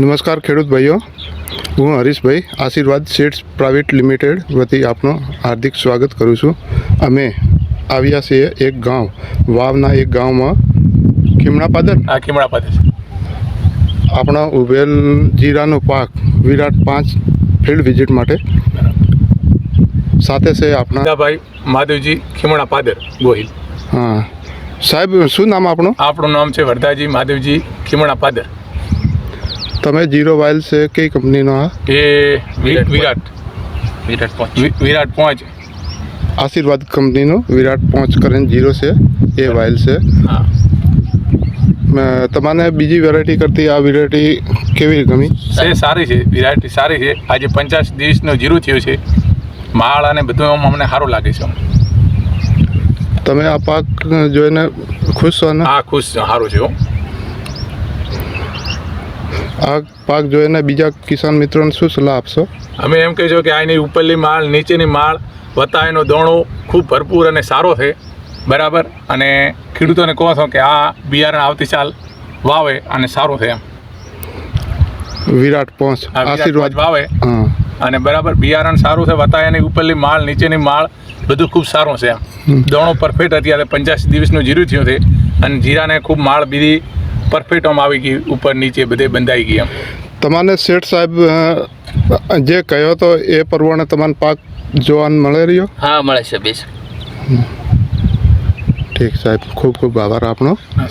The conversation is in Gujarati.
નમસ્કાર ખેડૂત ભાઈઓ હું હરીશભાઈ આશીર્વાદ સીડ્સ પ્રાઇવેટ લિમિટેડ વતી આપનો હાર્દિક સ્વાગત કરું છું. અમે આવ્યા છીએ એક ગામ વાવના એક ગામમાં ખીમણાપાદર ખીમડા પાસે આપણા ઉભેલ જીરાનો પાક વિરાટ પાંચ ફિલ્ડ વિઝિટ માટે. સાથે છે આપણા ભાઈ માધવજી ખીમણા પાદર ગોહિલ. હા. સાહેબ શું નામ આપણું આપણું નામ છે વરદાજી માધવજી ખીમણા પાદર. તમે જીરો વાઇલ છે કઈ કંપનીનો આ? એ વિરાટ વિરાટ વિરાટ. પહોંચ વિરાટ પહોંચ આશીર્વાદ કંપનીનો વિરાટ પાંચ કરીને જીરો છે એ વાઇલ છે. હા. મેં તમને બીજી વેરાયટી કરતી આ વેરાયટી કેવી ગમી? છે સારી છે વેરાયટી સારી છે. આજે પંચાસ દિવસનો જીરું થયું છે. માળ અને બધું અમને સારું લાગે છે. તમે આ પાક જોઈને ખુશ છો ને? હા ખુશ છું સારું છે. હો. આ પાક જોઈને બીજા કિસાન મિત્રોને શું સલાહ આપશો? અમે એમ કહીશું કે આની ઉપરની માળ નીચેની માળ વત્તા એનો દોણો ખૂબ ભરપૂર અને સારો છે. બરાબર? અને ખેડૂતોને કહો છો કે આ બિયારણ આવતી ચાલ વાવે અને સારું છે એમ. વિરાટ પહોંચ આશીર્વાદ. વાવે. અને બરાબર બિયારણ સારું છે વત્તા એની ઉપરની માળ નીચેની માળ બધું ખૂબ સારું છે એમ. દોણો પરફેક્ટ અત્યારે પંચ્યાસી દિવસનું જીરું થયું છે. અને જીરાને ખૂબ માળ બીજી પરફેક્ટ આમ આવી ગઈ ઉપર નીચે બધે બંધાઈ ગઈ એમ. તમને શેઠ સાહેબ જે કહ્યો તો એ પ્રમાણે તમને પાક જોવાનું મળે રહ્યો? હા મળે છે બેસ. ઠીક સાહેબ ખૂબ ખૂબ આભાર આપનો. હા.